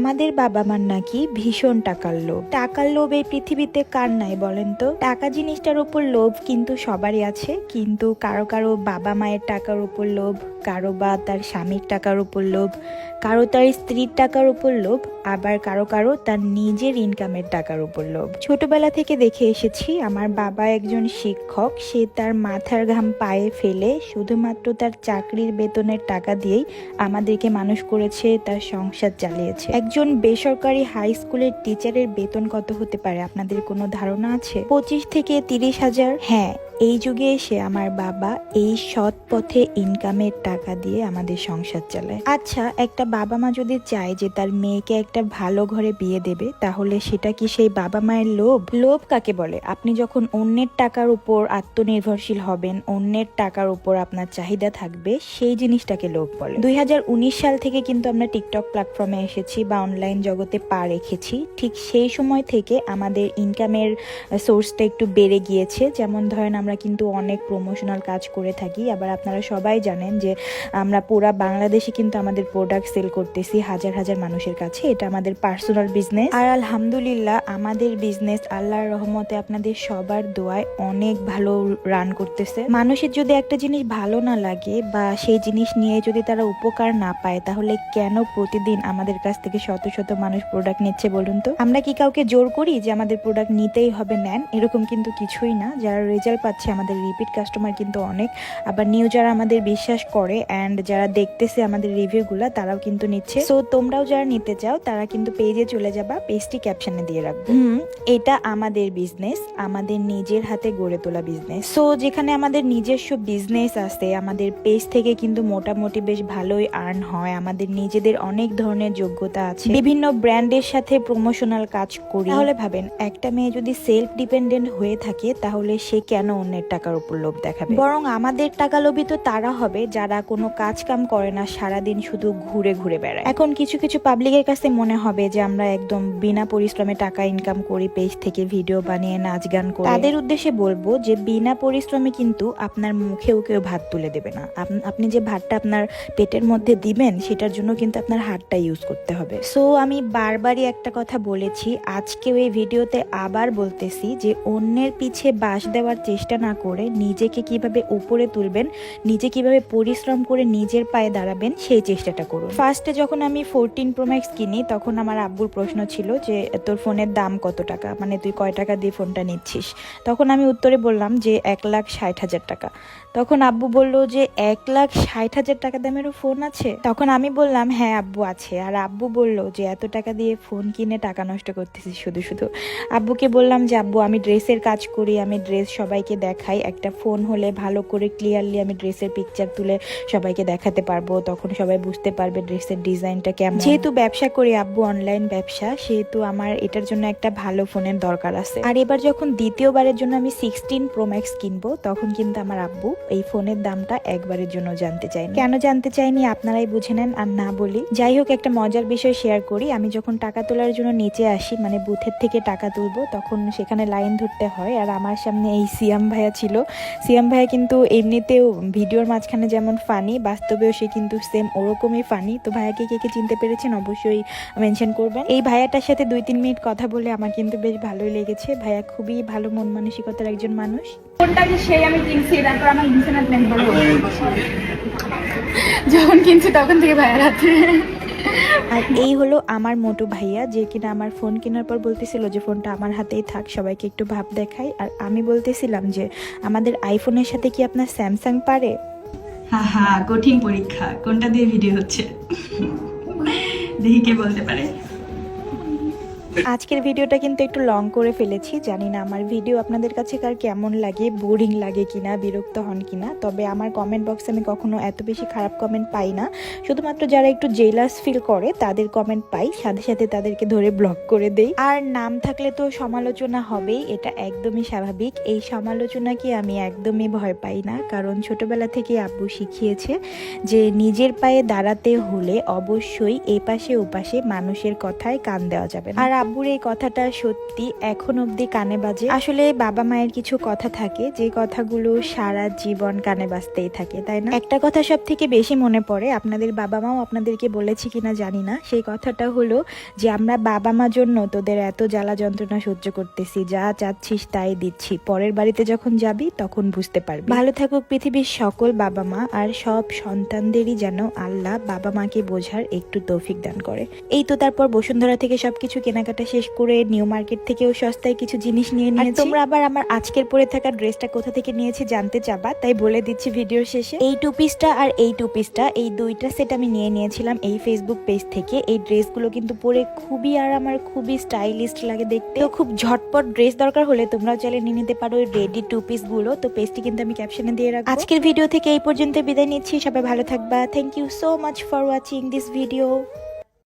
আমাদের বাবা মার নাকি ভীষণ টাকার লোভ। টাকার লোভ এই পৃথিবীতে কার নাই বলেন তো? টাকা জিনিসটার উপর লোভ কিন্তু সবারই আছে, কিন্তু কারও কারও বাবা মায়ের টাকার উপর লোভ, কারও বা তার স্বামীর টাকার উপর লোভ, কারও তার স্ত্রীর টাকার উপর লোভ, আবার কারও কারও তার নিজের ইনকামের টাকার উপর লোভ। ছোটবেলা থেকে দেখে এসেছি, আমার বাবা একজন শিক্ষক, সে তার মাথার ঘাম পায়ে ফেলে শুধুমাত্র তার চাকরির বেতনের টাকা দিয়েই আমাদেরকে মানুষ করেছে, তার সংসার চালিয়েছে। একজন বেসরকারি হাই স্কুলের টিচারের বেতন কত হতে পারে? আপনাদের কোনো ধারণা আছে? পঁচিশ থেকে তিরিশ হাজার? হ্যাঁ এই যুগে এসে আমার বাবা এই সৎ পথে ইনকামের টাকা দিয়ে আমাদের সংসার চালায়। আচ্ছা একটা বাবা মা যদি চায় যে তার মেয়েকে একটা ভালো ঘরে বিয়ে দেবে, তাহলে সেটা কি সেই বাবা মায়ের লোভ? লোভ কাকে বলে? আপনি যখন অন্যের টাকার উপর আত্মনির্ভরশীল হবেন, অন্যের টাকার উপর আপনার চাহিদা থাকবে, সেই জিনিসটাকে লোভ বলে। দুই হাজার উনিশ সাল থেকে কিন্তু আমরা টিকটক প্ল্যাটফর্মে এসেছি বা অনলাইন জগতে পা রেখেছি। ঠিক সেই সময় থেকে আমাদের ইনকামের সোর্সটা একটু বেড়ে গিয়েছে। যেমন ধরেন আমরা কিন্তু অনেক প্রমোশনাল কাজ করে থাকি। আবার আপনারা সবাই জানেন যে আমরা পুরা বাংলাদেশে কিন্তু আমাদের প্রোডাক্ট সেল করতেছি হাজার হাজার মানুষের কাছে। এটা আমাদের পার্সোনাল বিজনেস আর আলহামদুলিল্লাহ আমাদের বিজনেস আল্লাহর রহমতে আপনাদের সবার দোয়ায় অনেক ভালো রান করতেছে। মানুষের যদি একটা জিনিস ভালো না লাগে বা সেই জিনিস নিয়ে যদি তারা উপকার না পায়, তাহলে কেন প্রতিদিন আমাদের কাছ থেকে শত শত মানুষ প্রোডাক্ট নিচ্ছে বলুন তো? আমরা কি কাউকে জোর করি যে আমাদের প্রোডাক্ট নিতেই হবে, নেন? এরকম কিন্তু কিছুই না। যারা রেজাল্ট পাচ্ছে আমাদের রিপিট কাস্টমার কিন্তু অনেক। আবার নিউ যারা আমাদের বিশ্বাস করে অ্যান্ড যারা দেখতেছে আমাদের রিভিউগুলো তারাও কিন্তু নিচ্ছে। সো তোমরাও যারা নিতে চাও তারা কিন্তু পেজে চলে যাবা পেজটি ক্যাপশনে দিয়ে রাখব। এটা আমাদের বিজনেস আমাদের নিজের হাতে গড়ে তোলা বিজনেস সো যেখানে আমাদের নিজস্ব বিজনেস আছে আমাদের পেজ থেকে কিন্তু মোটামুটি বেশ ভালোই আর্ন হয়। আমাদের নিজেদের অনেক ধরনের যোগ্যতা আছে। বিভিন্ন ব্র্যান্ডের সাথে প্রমোশনাল কাজ করি। তাহলে ভাবেন একটা মেয়ে যদি সেলফ ডিপেন্ডেন্ট হয়ে থাকে তাহলে সে কেন অন্যের টাকার উপর লোভ দেখাবে। বরং আমাদের টাকা লোভী তো তারা হবে যারা কোনো কাজ কাম করে না সারাদিন শুধু ঘুরে ঘুরে বেড়ায়। এখন কিছু কিছু পাবলিকের কাছে মনে হবে যে আমরা একদম বিনা পরিশ্রমে টাকা ইনকাম করি পেজ থেকে ভিডিও বানিয়ে নাচ গান করি। তাদের উদ্দেশ্যে বলব যে বিনা পরিশ্রমে কিন্তু আপনার মুখেও কেউ ভাত তুলে দেবে না। আপ- আপনি যে ভাতটা আপনার পেটের মধ্যে দিবেন সেটার জন্য কিন্তু আপনার হাতটা ইউজ করতে হবে। সো আমি বারবারই একটা কথা বলেছি আজকেও এই ভিডিওতে আবার বলতেছি যে অন্যের পিছে বাস দেওয়ার চেষ্টা না করে নিজেকে কীভাবে উপরে তুলবেন, নিজে কীভাবে পরিশ্রম করে নিজের পায়ে দাঁড়াবেন, সেই চেষ্টাটা করুন। ফার্স্টে যখন আমি ফোরটিন প্রোম্যাক্স কিনি, তখন আমার আব্বুর প্রশ্ন ছিল যে, তোর ফোনের দাম কত টাকা? মানে তুই কয় টাকা দিয়ে ফোনটা নিচ্ছিস? তখন আমি উত্তরে বললাম যে, এক লাখ ষাট হাজার টাকা। তখন আব্বু বলল যে, এক লাখ ষাট হাজার টাকা দামেরও ফোন আছে? তখন আমি বললাম হ্যাঁ আব্বু আছে। আর আব্বু বলল যে, এত টাকা দিয়ে ফোন কিনে টাকা নষ্ট করতেছিস শুধু শুধু। আব্বুকে বললাম যে, আব্বু, আমি ড্রেসের কাজ করি, আমি ড্রেস সবাইকে দেখাই, একটা ফোন হলে ভালো করে ক্লিয়ারলি আমি ড্রেসের পিকচার তুলে সবাইকে দেখাতে পারব, তখন সবাই বুঝতে পারবে ড্রেসের ডিজাইনটা কেমন। যেহেতু ব্যবসা করি, আব্বু অনলাইন ব্যবসা, সেহেতু আমার এটার জন্য একটা ভালো ফোনের দরকার আছে। আর এবার যখন দ্বিতীয়বারের জন্য আমি সিক্সটিন প্রো ম্যাক্স কিনবো, তখন কিন্তু আমার আব্বু এই ফোনের দামটা একবারের জন্য জানতে চাইনি কেন জানতে চাইনি আপনারাই বুঝে নেন, আর না বলি। যাই হোক, একটা মজার বিষয় শেয়ার করি। আমি যখন টাকা তোলার জন্য নিচে আসি মানে বুথের থেকে টাকা তুলবো, তখন সেখানে লাইন ধরতে হয়, আর আমার সামনে এই সিয়াম ভাইয়া ছিল। সিয়াম ভাইয়া কিন্তু এমনিতেও ভিডিওর মাঝখানে যেমন ফানি বাস্তবেও সে কিন্তু সেম ওরকমই ফানি তো ভাইয়াকে কে কে চিনতে পেরেছেন অবশ্যই মেনশন করবেন। এই ভাইয়াটার সাথে দুই তিন মিনিট কথা বলে আমার কিন্তু বেশ ভালোই লেগেছে। ভাইয়া খুবই ভালো মন মানসিকতার একজন মানুষ। ফোনটা যে সেই আমি কিনছি তারপর আমার প্ল্যান যখন কিনছি তখন থেকে ভাইয়ার হাতে। আর এই হলো আমার মোটু ভাইয়া, যে কিনা আমার ফোন কেনার পর বলতেছিল যে ফোনটা আমার হাতেই থাক, সবাইকে একটু ভাব দেখাই। আর আমি বলতেছিলাম যে, আমাদের আইফোনের সাথে কি আপনার স্যামসাং পারে? হ্যাঁ হ্যাঁ কঠিন পরীক্ষা। কোনটা দিয়ে ভিডিও হচ্ছে? দেখি কে বলতে পারে। আজকের ভিডিওটা কিন্তু একটু লং করে ফেলেছি। জানি না আমার ভিডিও আপনাদের কাছে কার কেমন লাগে বোরিং লাগে কিনা, বিরক্ত হন কিনা। তবে আমার কমেন্ট বক্সে আমি কখনো এত বেশি খারাপ কমেন্ট পাই না। শুধুমাত্র যারা একটু জেলাস ফিল করে, তাদের কমেন্ট পাই। সাথে সাথে তাদেরকে ধরে ব্লক করে দেই। আর নাম থাকলে তো সমালোচনা হবেই, এটা একদমই স্বাভাবিক। এই সমালোচনাকে আমি একদমই ভয় পাই না। কারণ ছোটবেলা থেকে আব্বু শিখিয়েছে যে নিজের পায়ে দাঁড়াতে হলে অবশ্যই এপাশে ওপাশে মানুষের কথায় কান দেওয়া যাবে আর আব্বুর এই কথাটা সত্যি এখন অবধি কানে বাজে। আসলে বাবা মায়ের কিছু কথা থাকে, যে কথাগুলো সারা জীবন কানে বাজতেই থাকে, তাই না? একটা কথা সব থেকে বেশি মনে পড়ে, আপনাদের বাবা মাও আপনাদেরকে বলেছে কিনা জানি না। সেই কথাটা হলো যে, আমরা বাবা মা জন্য তোদের এত জ্বালা যন্ত্রণা সহ্য করতেছি, যা চাচ্ছিস তাই দিচ্ছি। পরের বাড়িতে যখন যাবি, তখন বুঝতে পারবি। ভালো থাকুক পৃথিবীর সকল বাবা মা, আর সব সন্তানদেরই যেন আল্লাহ বাবা মাকে বোঝার একটু তৌফিক দান করে। এই তো তারপর বসুন্ধরা থেকে সবকিছু কেনাকাটা শেষ করে নিউ মার্কেট থেকেও সস্তায় কিছু জিনিস নিয়ে নিয়েছি। তোমরা আবার আমার আজকের পরে থাকা ড্রেসটা কোথা থেকে নিয়েছি জানতে চাবা তাই বলে দিচ্ছি ভিডিওর শেষে। এই টু পিসটা আর এই টু পিসটা এই দুইটা সেট আমি নিয়ে নিয়েছিলাম এই ফেসবুক পেজ থেকে। এই ড্রেসগুলো কিন্তু পরে খুবই আর আমার খুবই স্টাইলিস্ট লাগে দেখতে। তো খুব ঝটপট ড্রেস দরকার হলে তোমরাও চাইলে নিয়ে নিতে পারো ওই রেডি টু পিসগুলো। তো পেজটি কিন্তু আমি ক্যাপশনে দিয়ে রাখব। আজকের ভিডিও থেকে এই পর্যন্ত বিদায় নিচ্ছি সবাই ভালো থাকবা। Thank you so much for watching this video